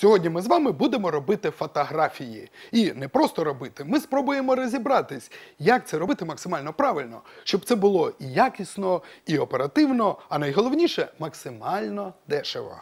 Сьогодні ми з вами будемо робити фотографії. І не просто робити, ми спробуємо розібратись, як це робити максимально правильно, щоб це було і якісно, і оперативно, а найголовніше максимально дешево.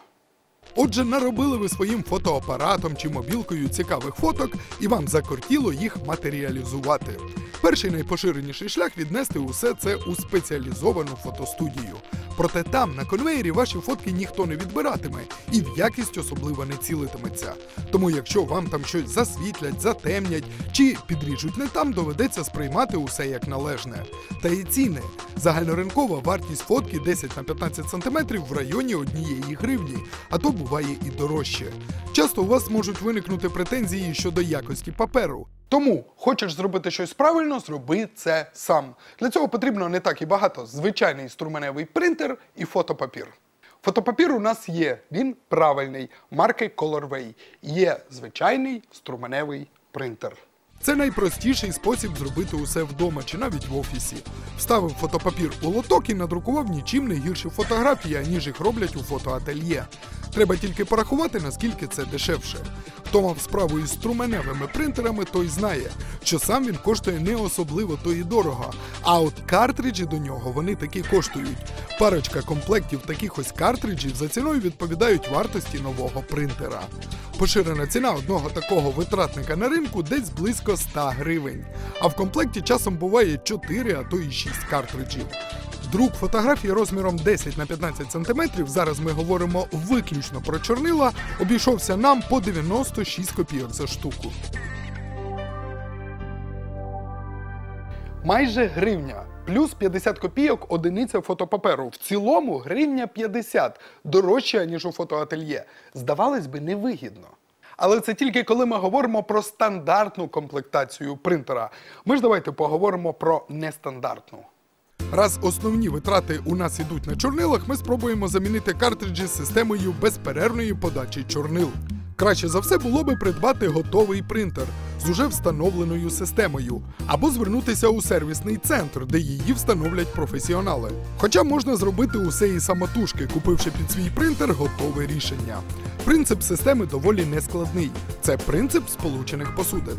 Отже, наробили ви своїм фотоапаратом чи мобілкою цікавих фоток, і вам закортіло їх матеріалізувати. Перший найпоширеніший шлях віднести усе це у спеціалізовану фотостудію. Проте там, на конвеєрі, ваші фотки ніхто не відбиратиме і в якість особливо не цілитиметься. Тому, якщо вам там щось засвітлять, затемнять чи підріжуть не там, доведеться сприймати усе як належне. Та і ціни. Загальноринкова вартість фотки 10 на 15 см в районі однієї гривні, а то буває і дорожче. Часто у вас можуть виникнути претензії щодо якості паперу. Тому хочеш зробити щось правильно, зроби це сам. Для цього потрібно не так і багато: звичайний струменевий принтер і фотопапір. Фотопапір у нас є, він правильний, марки Colorway. Є звичайний струменевий принтер. Це найпростіший спосіб зробити усе вдома чи навіть в офісі. Вставив фотопапір у лоток і надрукував нічим не гірші фотографії, ніж їх роблять у фотоательє. Треба тільки порахувати, наскільки це дешевше. Хто мав справу із струменевими принтерами, той знає, що сам він коштує не особливо то і дорого. А от картриджі до нього вони таки коштують. Парочка комплектів таких ось картриджів за ціною відповідають вартості нового принтера. Поширена ціна одного такого витратника на ринку десь близько 100 гривень. А в комплекті часом буває 4, а то і 6 картриджів. Друк фотографії розміром 10 на 15 см, зараз ми говоримо виключно про чорнила, обійшовся нам по 96 копійок за штуку. Майже гривня. Плюс 50 копійок одиниця фотопаперу. В цілому гривня 50 дорожче, ніж у фотоательє. Здавалось би, невигідно. Але це тільки коли ми говоримо про стандартну комплектацію принтера. Ми ж давайте поговоримо про нестандартну. Раз основні витрати у нас ідуть на чорнилах, ми спробуємо замінити картриджі з системою безперервної подачі чорнил. Краще за все було би придбати готовий принтер з уже встановленою системою, або звернутися у сервісний центр, де її встановлять професіонали. Хоча можна зробити усе і самотужки, купивши під свій принтер готове рішення. Принцип системи доволі нескладний. Це принцип сполучених посудин.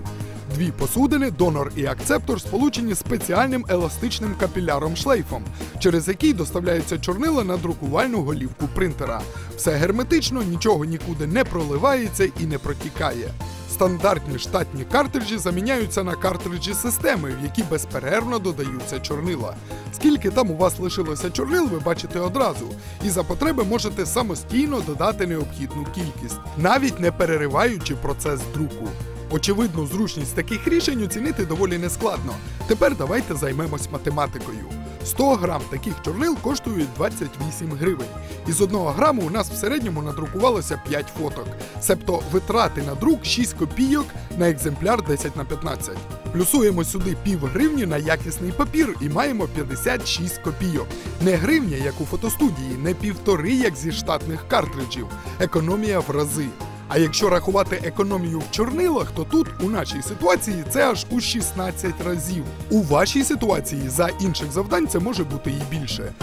Дві посудини, донор і акцептор, сполучені спеціальним еластичним капіляром шлейфом, через який доставляються чорнила на друкувальну голівку принтера. Все герметично, нічого нікуди не проливається і не протікає. Стандартні штатні картриджі заміняються на картриджі системи, в які безперервно додаються чорнила. Скільки там у вас лишилося чорнил, ви бачите одразу, і за потреби можете самостійно додати необхідну кількість, навіть не перериваючи процес друку. Очевидну зручність таких рішень оцінити доволі нескладно. Тепер давайте займемось математикою. 100 грам таких чорнил коштують 28 гривень. Із 1 граму у нас в середньому надрукувалося 5 фоток. Себто витрати на друк 6 копійок на екземпляр 10 на 15. Плюсуємо сюди пів гривні на якісний папір і маємо 56 копійок. Не гривня, як у фотостудії, не півтори, як зі штатних картриджів. Економія в рази. А якщо рахувати економію в чорнилах, то тут у нашій ситуації це аж у 16 разів. У вашій ситуації за інших завдань це може бути і більше.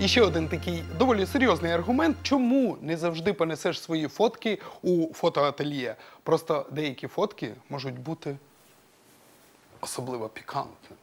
І ще один такий доволі серйозний аргумент, чому не завжди понесеш свої фотки у фотоательє. Просто деякі фотки можуть бути особливо пікантними.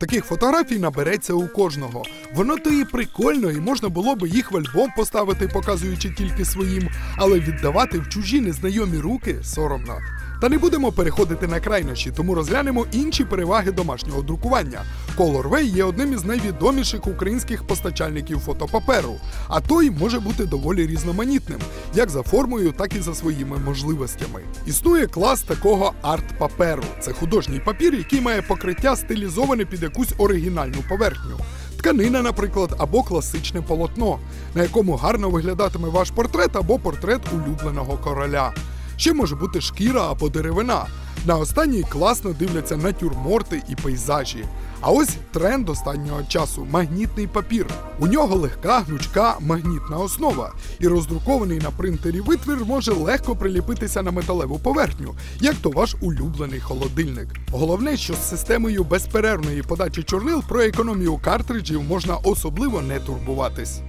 Таких фотографій набереться у кожного. Воно то і прикольно, і можна було би їх в альбом поставити, показуючи тільки своїм, але віддавати в чужі незнайомі руки соромно. Та не будемо переходити на крайнощі, тому розглянемо інші переваги домашнього друкування. Colorway є одним із найвідоміших українських постачальників фотопаперу, а той може бути доволі різноманітним, як за формою, так і за своїми можливостями. Існує клас такого арт-паперу. Це художній папір, який має покриття стилізоване під якусь оригінальну поверхню. Тканина, наприклад, або класичне полотно, на якому гарно виглядатиме ваш портрет або портрет улюбленого короля. Ще може бути шкіра або деревина. На останній класно дивляться натюрморти і пейзажі. А ось тренд останнього часу магнітний папір. У нього легка гнучка магнітна основа, і роздрукований на принтері витвір може легко приліпитися на металеву поверхню, як то ваш улюблений холодильник. Головне, що з системою безперервної подачі чорнил про економію картриджів можна особливо не турбуватись.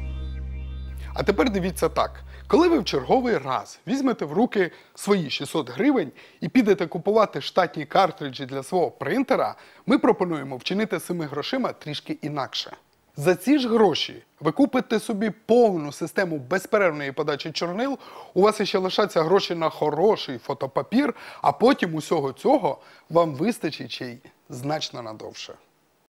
А тепер дивіться так: коли ви в черговий раз візьмете в руки свої 600 гривень і підете купувати штатні картриджі для свого принтера, ми пропонуємо вчинити цими грошима трішки інакше. За ці ж гроші ви купите собі повну систему безперервної подачі чорнил, у вас ще лишаться гроші на хороший фотопапір, а потім усього цього вам вистачить ще й значно надовше.